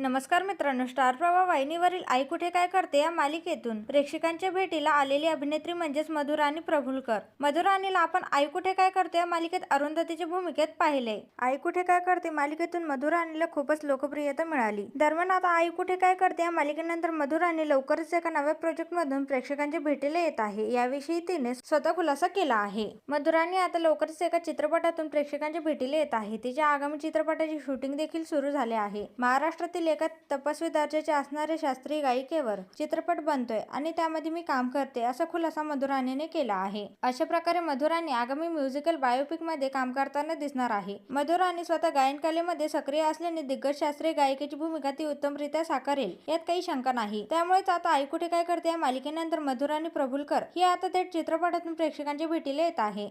नमस्कार मित्रांनो स्टार प्रवाह वाहिनीवरील आई कुठे काय करते या मालिकेतून प्रेक्षकांच्या भेटीला आलेली अभिनेत्री म्हणजेच मधुराणी प्रभुलकर. मधुराणीला आपण आई कुठे काय करते या मालिकेत अरुंधतीच्या भूमिकेत पाहिले. आई कुठे काय करते मालिकेतून मधुराणीला खूपच लोकप्रियता मिळाली. दरम्यान आता आई कुठे काय करते या मालिकेनंतर मधुराणी लवकरच एका नव्या प्रोजेक्ट मधून प्रेक्षकांच्या भेटीला येत आहे. याविषयी तिने स्वतः खुलासा केला आहे. मधुराणी आता लवकरच एका चित्रपटातून प्रेक्षकांच्या भेटीला येत आहे. तिच्या आगामी चित्रपटाची शूटिंग देखील सुरू झाले आहे. महाराष्ट्रातील एका तपस्वी दर्जाचे असणाऱ्या शास्त्रीय गायिकेवर चित्रपट बनतोय आणि त्यामध्ये मी काम करते असा खुलासा मधुराणीने केला आहे. अशा प्रकारे मधुराणी आगामी म्युझिकल बायोपिकमध्ये काम करताना दिसणार आहे. मधुराणी स्वतः गायन कलेमध्ये सक्रिय असल्याने दिग्गज शास्त्रीय गायिकेची भूमिका ती उत्तमरित्या साकारेल यात काही शंका नाही. त्यामुळेच आता आई कुठे काय करते या मालिकेनंतर मधुराणी प्रभुलकर ही आता थेट चित्रपटातून प्रेक्षकांच्या भेटीला येत आहे.